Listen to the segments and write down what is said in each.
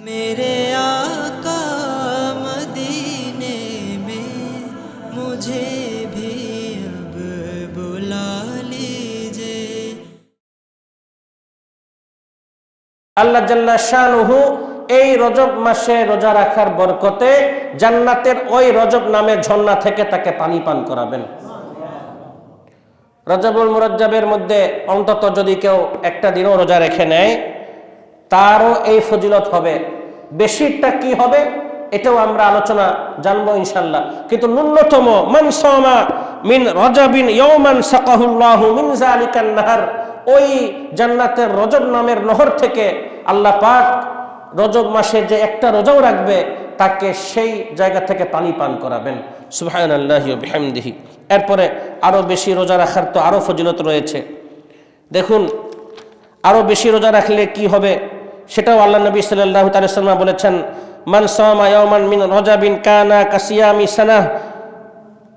मेरे आका मदीने में मुझे भी अब बुला लीजिए আল্লাহ জাল্লা শাহনুহু এই রজব মাসে রোজা রাখার বরকতে জান্নাতের ওই রজব নামের ঝর্ণা থেকে তাকে পানি পান করাবেন রজবুল মুরজ্জাবের মধ্যে অন্তত যদি কেউ একটা দিনও রোজা রেখে নেয় তারও এই ফজিলত হবে। বেশিরটা কি হবে? এটাও আমরা আলোচনা জানব ইনশাল্লাহ কিন্তু ন্যূনতম, মান সামা মিন রজবিন ইয়ৌমান সাকাহুল্লাহু মিন জালিকান নাহার ওই জান্নাতের রজব নামের নহর থেকে আল্লাহ পাক রজব মাসে যে একটা রোজাও রাখবে, তাকে সেই জায়গা থেকে পানি পান করাবেন। সুবহান আল্লাহ বিহামদিহি। এরপরে আরও বেশি রোজা রাখার তো আরও ফজিলত রয়েছে। দেখুন, আরও বেশি রোজা রাখলে কি হবে? সেটাও আল্লাহ নবী সাল্লাহ তালাম বলেছেন, মান সামা ইয়াওমান মিন রজাবিন কানা কাসিয়ামি সানা।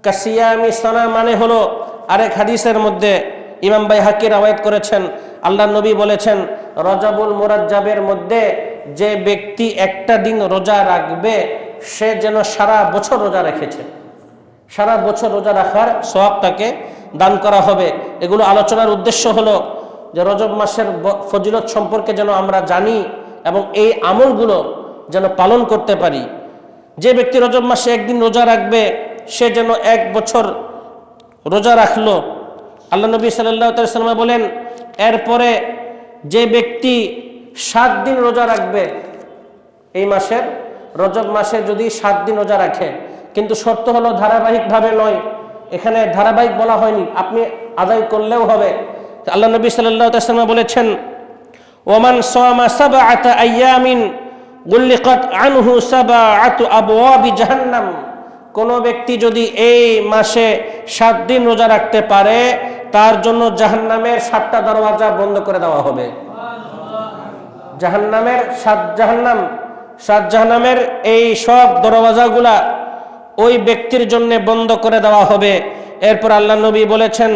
কাসিয়ামি সানা মানে হলো আরেক হাদিসের মধ্যে ইমাম ভাই হাকির আওয়ায়ত করেছেন, আল্লাহ নবী বলেছেন, রজাবুল মুরাজ্জাবের মধ্যে যে ব্যক্তি একটা দিন রোজা রাখবে, সে যেন সারা বছর রোজা রেখেছে। সারা বছর রোজা রাখার সওয়াব তাকে দান করা হবে। এগুলো আলোচনার উদ্দেশ্য হলো যে রজব মাসের ফজিলত সম্পর্কে যেন আমরা জানি এবং এই আমলগুলো যেন পালন করতে পারি। যে ব্যক্তি রজব মাসে একদিন রোজা রাখবে, সে যেন এক বছর রোজা রাখল। আল্লাহ নবী সাল্লাম বলেন, এরপরে যে ব্যক্তি সাত দিন রোজা রাখবে, এই মাসের রজব মাসে যদি সাত দিন রোজা রাখে, কিন্তু শর্ত হলো ধারাবাহিকভাবে নয়। এখানে ধারাবাহিক বলা হয়নি, আপনি আদায় করলেও হবে। আল্লাহ নবী সাল্লাম বলেছেন, ওমান সোমা সাবা আতা আয়ামিন গুল্লিকত আনহু সাবা আতু আবওয়াবি জাহান্নাম। কোন ব্যক্তি যদি এই মাসে সাত দিন রোজা রাখতে পারে, তার জন্য জাহান্নামের সাতটা দরওয়াজা বন্ধ করে দেওয়া হবে। জাহান্নামের সাত জাহান্নাম, সাত জাহান্নামের এই সব দরওয়াজাগুলা ওই ব্যক্তির জন্য বন্ধ করে দেওয়া হবে। এরপর আল্লাহ নবী বলেছেন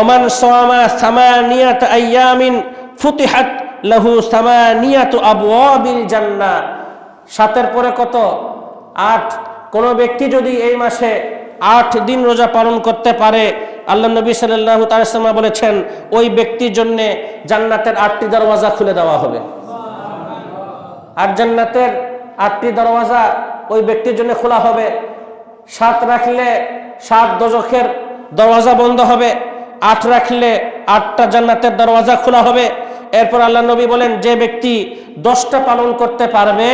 ওমান সোয়ামা সামানিয়াত আয়ামিন ফুতিহাত লাহু সামানিয়াত আবওয়াবিল জান্নাহ সাতের পরে কত? আট। কোন ব্যক্তি যদি এই মাসে আট দিন রোজা পালন করতে পারে, আল্লাহ নবী সাল্লাহ তালামা বলেছেন, ওই ব্যক্তির জন্য জান্নাতের আটটি দরওয়াজা খুলে দেওয়া হবে। আর জান্নাতের আটটি দরওয়াজা ওই ব্যক্তির জন্য খোলা হবে। সাত রাখলে সাত দজকের দরওয়াজা বন্ধ হবে। আট রাখলে আটটা জান্নাতের দরওয়াজা খোলা হবে। এরপর আল্লাহ নবী বলেন, যে ব্যক্তি দশটা পালন করতে পারবে,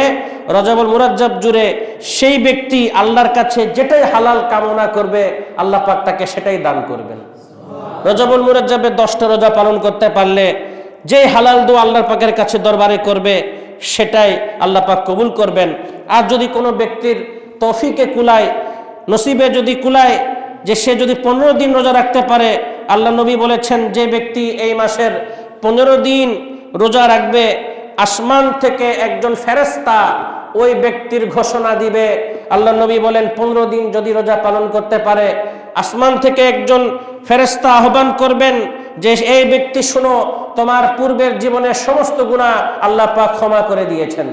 রজবুল মুরাজ্জাব জুড়ে সেই ব্যক্তি আল্লাহর কাছে যেটাই হালাল কামনা করবে, আল্লাহ পাক তাকে সেটাই দান করবেন। রজবুল মুরাজ্জাবের দশটা রোজা পালন করতে পারলে যে হালাল দু আল্লাহর পাকের কাছে দরবারে করবে, সেটাই আল্লাহ পাক কবুল করবেন। আর যদি কোনো ব্যক্তির তফিকে কুলায়, নসিবে যদি কুলায় যে সে যদি পনেরো দিন রোজা রাখতে পারে আল্লাহ নবী বলেছেন, যে ব্যক্তি এই মাসের পনেরো দিন রোজা রাখবে, আসমান থেকে একজন ফেরেস্তা ওই ব্যক্তির ঘোষণা দিবে। আল্লাহ নবী বলেন, পনেরো দিন যদি রোজা পালন করতে পারে, আসমান থেকে একজন ফেরেস্তা আহ্বান করবেন যে, এই ব্যক্তি শুনো, তোমার পূর্বের জীবনের সমস্ত গুণা আল্লাহ পাক ক্ষমা করে দিয়েছেন।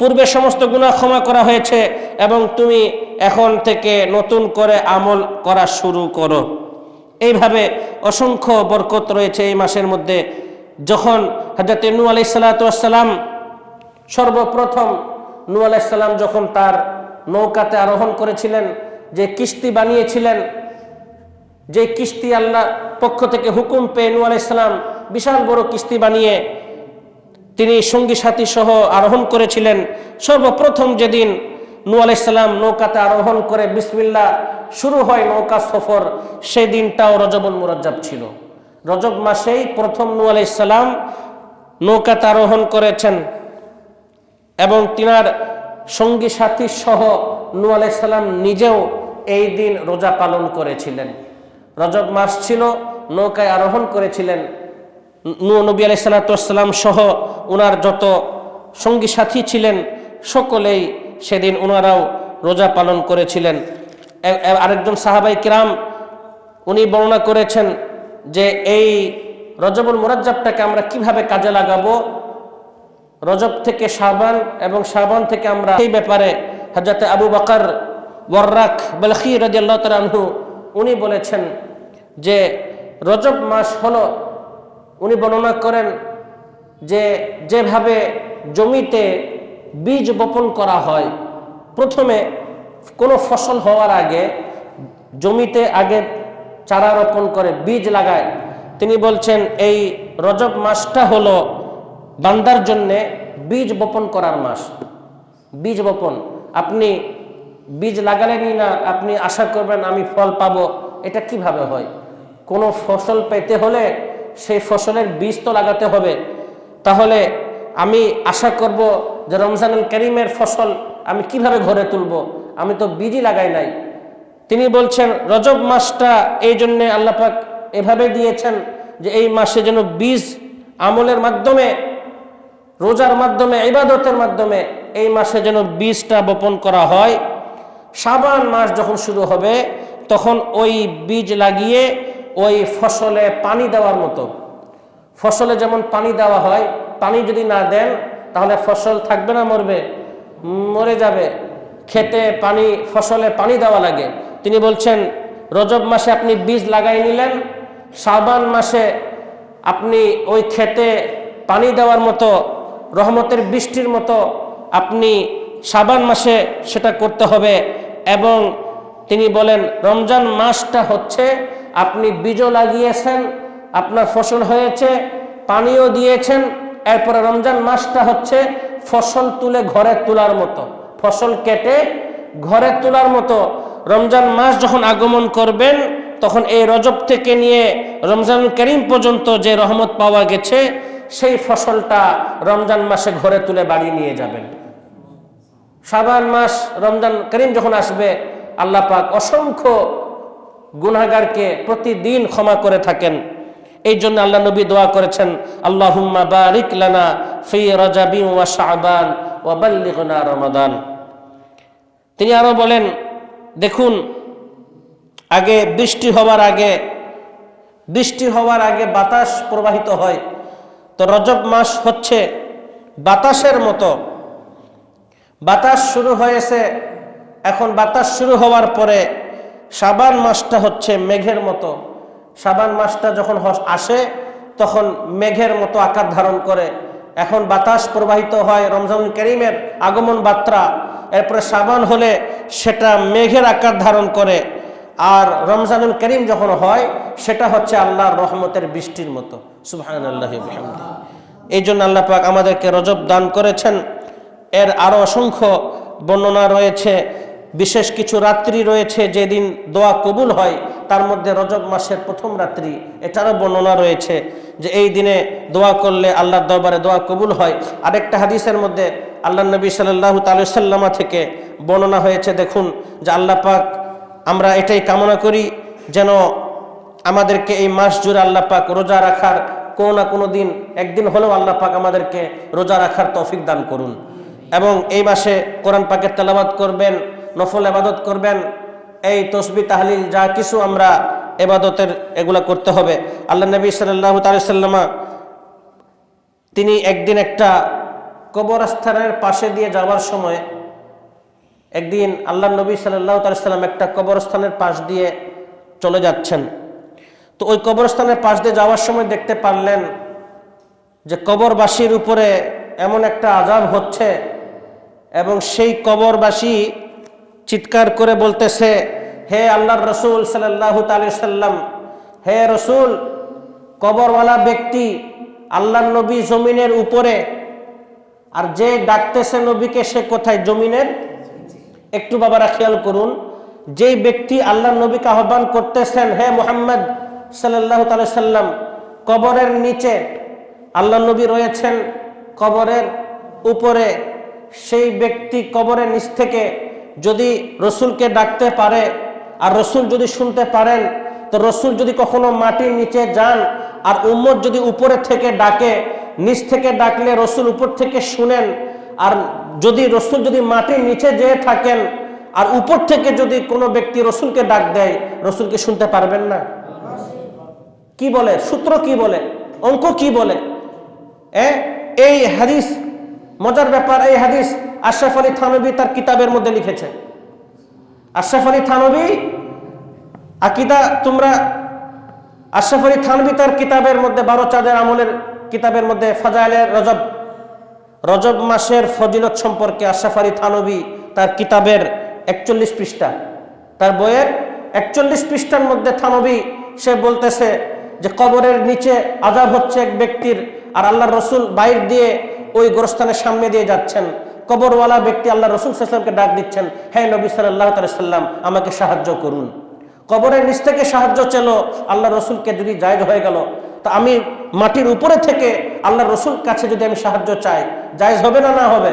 পূর্বে সমস্ত গুণা ক্ষমা করা হয়েছে এবং তুমি এখন থেকে নতুন করে আমল করা শুরু করো। এইভাবে অসংখ্য বরকত রয়েছে এই মাসের মধ্যে। যখন হাজরত নু আলাই সাল্লাতাম সর্বপ্রথম নু আলাইসাল্লাম যখন তার নৌকাতে আরোহণ করেছিলেন, যে কিস্তি বানিয়েছিলেন, যে কিস্তি আল্লাহ পক্ষ থেকে হুকুম পেয়ে নু আলাইসাল্লাম বিশাল বড় কিস্তি বানিয়ে তিনি সঙ্গী সাথী সহ আরোহণ করেছিলেন। সর্বপ্রথম যেদিন নু আলাইসাল্লাম নৌকাতে আরোহণ করে বিসমিল্লা শুরু হয় নৌকা সফর। সেই দিনটাও রজবুল মুরজ্জাব ছিল। রজব মাসেই প্রথম নু আলাইসাল্লাম নৌকাতে আরোহণ করেছেন এবং তিনার সঙ্গী সাথী সহ নু আলাইসাল্লাম নিজেও এই দিন রোজা পালন করেছিলেন। রজব মাস ছিল, নৌকায় আরোহণ করেছিলেন। নু নবী আলাইসাল্লাম সহ ওনার যত সঙ্গী সাথী ছিলেন, সকলেই সেদিন ওনারাও রোজা পালন করেছিলেন। আরেকজন সাহাবাই কিরাম, উনি বর্ণনা করেছেন যে এই রজবুল মুরাজ্জাবটাকে আমরা কীভাবে কাজে লাগাবো? রজব থেকে সাবান এবং সাবান থেকে আমরা এই ব্যাপারে হজরত আবু বকর ওয়ার্রাক বলখি রাজিয়াল্লাহ তালহু উনি বলেছেন যে রজব মাস হলো, উনি বর্ণনা করেন যে যেভাবে জমিতে বীজ বপন করা হয়, প্রথমে কোনো ফসল হওয়ার আগে জমিতে আগে চারা রোপণ করে, বীজ লাগায়। তিনি বলছেন, এই রজব মাসটা হলো বান্দার জন্যে বীজ বপন করার মাস। বীজ বপন। আপনি বীজ লাগালেনই না, আপনি আশা করবেন আমি ফল পাব। এটা কীভাবে হয়? কোনো ফসল পেতে হলে সেই ফসলের বীজ তো লাগাতে হবে। তাহলে আমি আশা করব যে রমজানুল করিমের ফসল আমি কীভাবে ঘরে তুলব? আমি তো বীজই লাগাই নাই। তিনি বলছেন, রজব মাসটা এই জন্যে আল্লাপাক এভাবে দিয়েছেন যে এই মাসে যেন বীজ আমলের মাধ্যমে, রোজার মাধ্যমে, ইবাদতের মাধ্যমে এই মাসে যেন বীজটা বপন করা হয়। সাবান মাস যখন শুরু হবে, তখন ওই বীজ লাগিয়ে ওই ফসলে পানি দেওয়ার মতো। ফসলে যেমন পানি দেওয়া হয়, পানি যদি না দেন, তাহলে ফসল থাকবে না, মরবে। মরে যাবে। খেতে পানি, ফসলে পানি দেওয়া লাগে। তিনি বলছেন, রজব মাসে আপনি বীজ লাগাই নিলেন শ্রাবান মাসে আপনি ওই খেতে পানি দেওয়ার মতো, রহমতের বৃষ্টির মতো আপনি সাবান মাসে সেটা করতে হবে এবং তিনি বলেন, রমজান মাসটা হচ্ছে আপনি বীজও লাগিয়েছেন, আপনার ফসল হয়েছে, পানিও দিয়েছেন, এরপরে রমজান মাসটা হচ্ছে ফসল তুলে ঘরে তোলার মতো। ফসল কেটে ঘরে তোলার মতো রমজান মাস যখন আগমন করবেন, তখন এই রজব থেকে নিয়ে রমজান করিম পর্যন্ত যে রহমত পাওয়া গেছে, সেই ফসলটা রমজান মাসে ঘরে তুলে বাড়ি নিয়ে যাবেন। সাবান মাস, রমজান করিম যখন আসবে, আল্লাহ পাক অসংখ্য গুনাগারকে প্রতিদিন ক্ষমা করে থাকেন। এই জন্য আল্লাহ নবী দোয়া করেছেন, আল্লাহুম্মা বারিক লানা ফি রাজাবি ওয়া শাবান ওয়া বাল্লিগনা রমাদান। তিনি আরও বলেন, দেখুন, আগে বৃষ্টি হওয়ার আগে, বৃষ্টি হওয়ার আগে বাতাস প্রবাহিত হয়। তো রজব মাস হচ্ছে বাতাসের মতো। বাতাস শুরু হয়েছে, এখন বাতাস শুরু হওয়ার পরে সাবান মাসটা হচ্ছে মেঘের মতো। সাবান মাসটা যখন আসে, তখন মেঘের মতো আকার ধারণ করে। এখন বাতাস প্রবাহিত হয় রমজান করিমের আগমন বার্তা। এরপরে সাবান হলে সেটা মেঘের আকার ধারণ করে। আর রমজানুল করিম যখন হয়, সেটা হচ্ছে আল্লাহর রহমতের বৃষ্টির মতো। সুবহান আল্লাহ এই জন্য আল্লাহ পাক আমাদেরকে রজব দান করেছেন। এর আরও অসংখ্য বর্ণনা রয়েছে। বিশেষ কিছু রাত্রি রয়েছে, যেদিন দোয়া কবুল হয়, তার মধ্যে রজব মাসের প্রথম রাত্রি। এটারও বর্ণনা রয়েছে যে এই দিনে দোয়া করলে আল্লাহর দরবারে দোয়া কবুল হয়। আরেকটা হাদিসের মধ্যে আল্লাহ নবী সাল্লাহ তালুসাল্লামা থেকে বর্ণনা হয়েছে, দেখুন, যে আল্লাহ পাক আমরা এটাই কামনা করি যেন আমাদেরকে এই মাস জুড়ে আল্লাহ পাক রোজা রাখার কোনো না কোনো দিন, একদিন হলেও আল্লাহ পাক আমাদেরকে রোজা রাখার তৌফিক দান করুন। এবং এই মাসে কোরআন পাকের তেলাবাদ করবেন, নফল আবাদত করবেন, এই তসবি তাহলিল যা কিছু আমরা এবাদতের এগুলা করতে হবে। আল্লাহ নবী সাল্লাহ তাল্লামা তিনি একদিন একটা কবরস্থানের পাশে দিয়ে যাওয়ার সময় একদিন আল্লাহ নবী সাল্লাহ তাল্লাম একটা কবরস্থানের পাশ দিয়ে চলে যাচ্ছেন। তো ওই কবরস্থানের পাশ দিয়ে যাওয়ার সময় দেখতে পারলেন যে কবরবাসীর উপরে এমন একটা আজাব হচ্ছে এবং সেই কবরবাসী চিৎকার করে বলতেছে, হে আল্লাহর রসুল সাল্লাহ সাল্লাম, হে রসুল, কবরওয়ালা ব্যক্তি আল্লাহর নবী জমিনের উপরে আর যে ডাকতেছে নবীকে সে কোথায়? জমিনের? একটু বাবারা খেয়াল করুন, যেই ব্যক্তি আল্লাহ নবীকে আহ্বান করতেছেন, হে মোহাম্মদ সাল্লাহ সাল্লাম, কবরের নিচে আল্লাহ নবী রয়েছেন, কবরের উপরে সেই ব্যক্তি কবরের নিচ থেকে যদি রসুলকে ডাকতে পারে, আর রসুল যদি শুনতে পারেন, তো রসুল যদি কখনো মাটির নিচে যান, আর উম্মত যদি উপরে থেকে ডাকে নিচ থেকে ডাকলে রসুল উপর থেকে শুনেন। আর যদি রসুল যদি মাটির নিচে যেয়ে থাকেন, আর উপর থেকে যদি কোনো ব্যক্তি রসুলকে ডাক দেয় রসুলকে শুনতে পারবেন না? কি বলে? সূত্র কি বলে? অঙ্ক কি বলে? এই হাদিস, মজার ব্যাপার, এই হাদিস আশরাফ আলী থানবী তার কিতাবের মধ্যে লিখেছে। আশরাফ আলী থানবী, আকিদা, তোমরা আশরাফ আলী থানবী তার কিতাবের মধ্যে বারো চাঁদের আমলের কিতাবের মধ্যে ফাজাইলের রজব। রজব মাসের ফজিলত সম্পর্কে আশরাফ আলী থানবী তার কিতাবের একচল্লিশ পৃষ্ঠা। তার বইয়ের একচল্লিশ পৃষ্ঠার মধ্যে থানবী, সে বলতেছে যে কবরের নিচে আজাব হচ্ছে এক ব্যক্তির আর আল্লাহ রসুল বাইর দিয়ে ওই গোরস্থানের সামনে দিয়ে যাচ্ছেন। কবরওয়ালা ব্যক্তি আল্লাহ রসুল সাল্লামকে ডাক দিচ্ছেন হ্যাঁ নবী সাল্লাহ সাল্লাম আমাকে সাহায্য করুন। কবরের নিচ থেকে সাহায্য চেল, আল্লাহ রসুলকে যদি জায়জ হয়ে গেল তো আমি মাটির উপরে থেকে আল্লাহ রসুল কাছে যদি আমি সাহায্য চাই, জায়জ হবে না না হবে?